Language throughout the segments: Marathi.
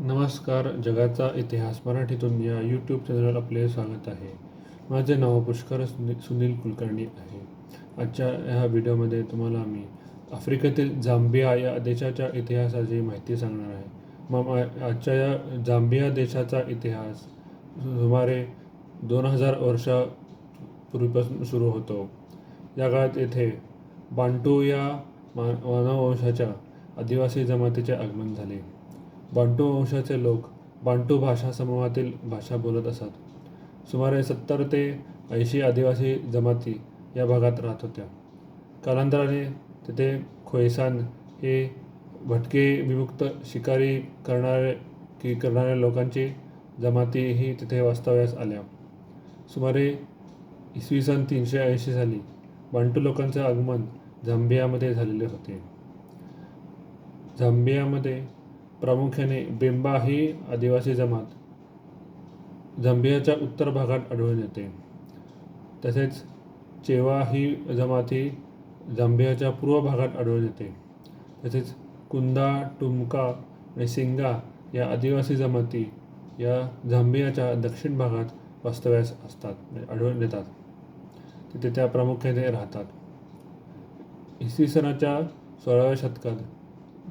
नमस्कार जगाचा इतिहास मराठीतून या यूट्यूब चॅनलवर आपले स्वागत आहे. माझे नाव पुष्कर सुनील कुलकर्णी आहे. आजच्या ह्या व्हिडिओमध्ये तुम्हाला मी आफ्रिकेतील जांबिया या देशाच्या इतिहासाची माहिती सांगणार आहे. मग आजच्या या जांबिया देशाचा इतिहास सुमारे दोन हजार वर्षापूर्वीपासून सुरू होतो. या काळात येथे बांटू या मानववंशाच्या आदिवासी जमातीचे आगमन झाले. बांटू वंशाचे लोक बांटू भाषा समूहातील भाषा बोलत असत. सुमारे सत्तर ते ऐंशी आदिवासी जमाती या भागात राहत होत्या. कालांतराने तिथे खोयसान हे भटके विमुक्त शिकारी करणारे की करणाऱ्या लोकांची जमातीही तिथे वास्तव्यास आल्या. सुमारे इसवी सन तीनशे ऐंशी साली बांटू लोकांचे आगमन झांबियामध्ये झालेले होते. झांबियामध्ये प्रामुख्याने बेंबा ही आदिवासी जमात. झंबियाच्या उत्तर भागात आढळून येते. तसेच चेवा ही जमाती ही झांबियाच्या पूर्व भागात आढळून येते. तसेच कुंदा टुमका आणि सिंगा या आदिवासी जमाती या झांबियाच्या दक्षिण भागात वास्तव्यास असतात म्हणजे आढळून येतात. तिथे त्या प्रामुख्याने राहतात. इसवी सनाच्या सोळाव्या शतकात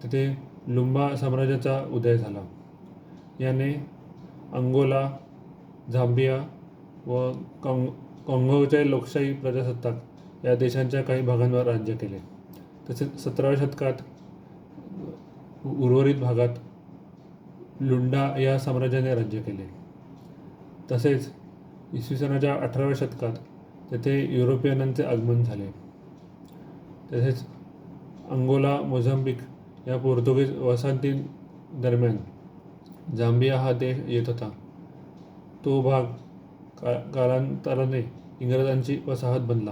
तिथे लुंबा साम्राज्याचा उदय झाला. याने अंगोला झांबिया व काँग काँगोचे लोकशाही प्रजासत्ताक या देशांच्या काही भागांवर राज्य केले. तसेच सतराव्या शतकात उर्वरित भागात लुंडा या साम्राज्याने राज्य केले. तसेच इसवी सनाच्या अठराव्या शतकात तेथे युरोपियनांचे आगमन झाले. तसेच अंगोला मोझांबिक या पोर्तुगीज वसाहती दरम्यान झांबिया हा देश येत होता. तो भाग का कालांतराने इंग्रजांची वसाहत बनला.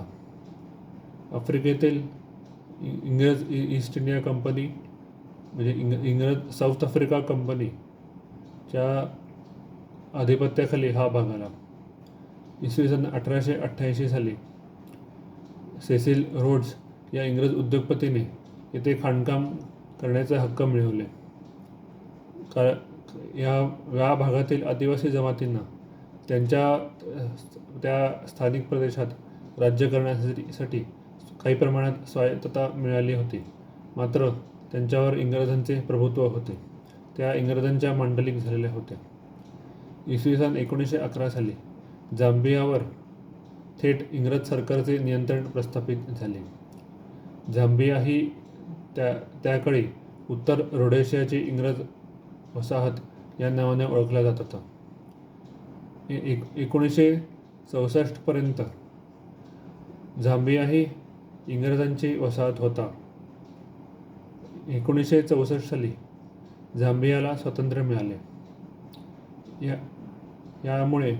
आफ्रिकेतील इ- इंग्रज इ- ईस्ट इंडिया कंपनी म्हणजे इंग इंग्रज साऊथ आफ्रिका कंपनीच्या आधिपत्याखाली हा भाग आला. इसवी सन अठराशे अठ्ठ्याऐंशी साली सेसिल रोड्स या इंग्रज उद्योगपतीने येथे खाणकाम करण्याचे हक्क मिळवले. का या या भागातील आदिवासी जमातींना त्यांच्या त्या स्थानिक प्रदेशात राज्य करण्यासाठी काही प्रमाणात स्वायत्तता मिळाली होती. मात्र त्यांच्यावर इंग्रजांचे प्रभुत्व होते. त्या इंग्रजांच्या मांडलिक झालेल्या होत्या. इसवी सन एकोणीसशे अकरा साली झांबियावर थेट इंग्रज सरकारचे नियंत्रण प्रस्थापित झाले. झांबिया ही त्या त्याकडे उत्तर रोडेशियाची इंग्रज वसाहत या नावाने ओळखला जात होता. एक एकोणीसशे चौसष्टपर्यंत झांबिया ही इंग्रजांची वसाहत होता. एकोणीसशे चौसष्ट साली झांबियाला स्वातंत्र्य मिळाले. या यामुळे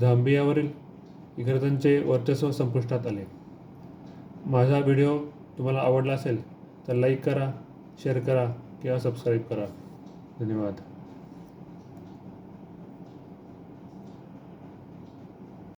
झांबियावरील इंग्रजांचे वर्चस्व संपुष्टात आले. माझा व्हिडिओ तुम्हाला आवडला असेल तर लाईक करा शेअर करा किंवा सबस्क्राईब करा. धन्यवाद.